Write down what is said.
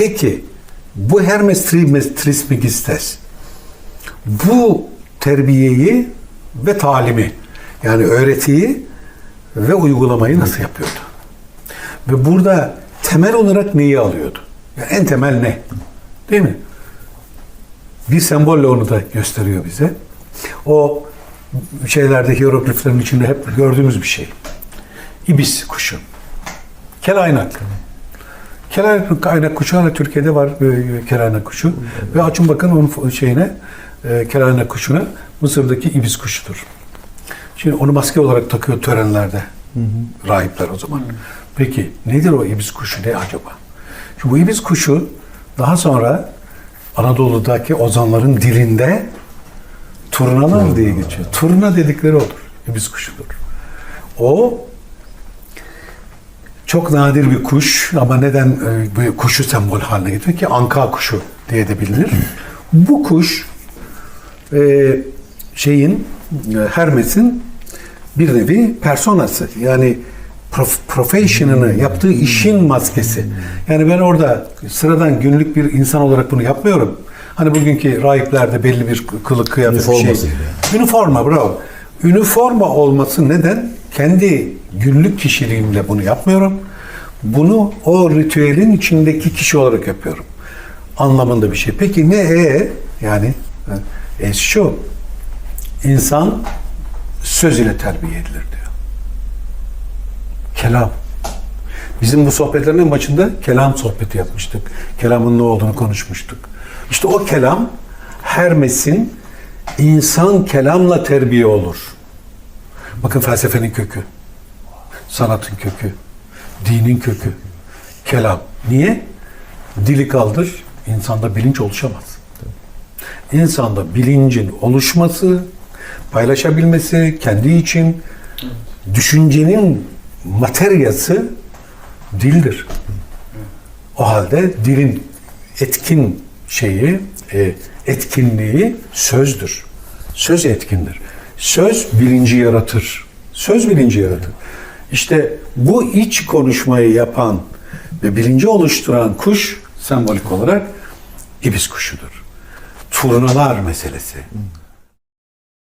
Peki bu Hermes Trismegistes bu terbiyeyi ve talimi yani öğretiyi ve uygulamayı nasıl yapıyordu? Ve burada temel olarak neyi alıyordu? Yani en temel ne? Değil mi? Bir sembolle onu da gösteriyor bize. O şeylerde hierogliflerin içinde hep gördüğümüz bir şey. İbis kuşu. Kelaynak. Kelaynak kaynak kuşu hala Türkiye'de var e, kelaynak kuşu. Ve açın bakın onun şeyine e, kelaynak kuşuna Mısır'daki ibis kuşudur. Şimdi onu maske olarak takıyor törenlerde. Rahipler o zaman. Peki nedir o ibis kuşu ne acaba? Şimdi bu ibis kuşu daha sonra Anadolu'daki ozanların dilinde turnalar diye geçiyor. Turna dedikleri odur. İbis kuşudur. O çok nadir bir kuş ama neden e, bu kuşu sembol haline getiriyor ki anka kuşu diye de bilinir. Bu kuş e, şeyin e, Hermes'in bir nevi personası. Yani prof, profession'ını yaptığı işin maskesi. Yani ben orada sıradan günlük bir insan olarak bunu yapmıyorum. Hani bugünkü rahiplerde belli bir kılık kıyafet bir şey. Gibi. Üniforma bravo. Üniforma olması neden? Kendi günlük kişiliğimle bunu yapmıyorum. Bunu o ritüelin içindeki kişi olarak yapıyorum. Anlamında bir şey. Peki ne e? Yani e şu. İnsan söz ile terbiye edilir diyor. Kelam. Bizim bu sohbetlerin başında kelam sohbeti yapmıştık. Kelamın ne olduğunu konuşmuştuk. İşte o kelam Hermes'in insan kelamla terbiye olur. Bakın felsefenin kökü, sanatın kökü, dinin kökü, kelam. Niye? Dili kaldır, insanda bilinç oluşamaz. İnsanda bilincin oluşması, paylaşabilmesi, kendi için düşüncenin materyası dildir. O halde dilin etkin şeyi, e, etkinliği sözdür. Söz etkindir. Söz bilinci yaratır. Söz bilinci yaratır. İşte bu iç konuşmayı yapan ve bilinci oluşturan kuş sembolik olarak ibis kuşudur. Turnalar meselesi.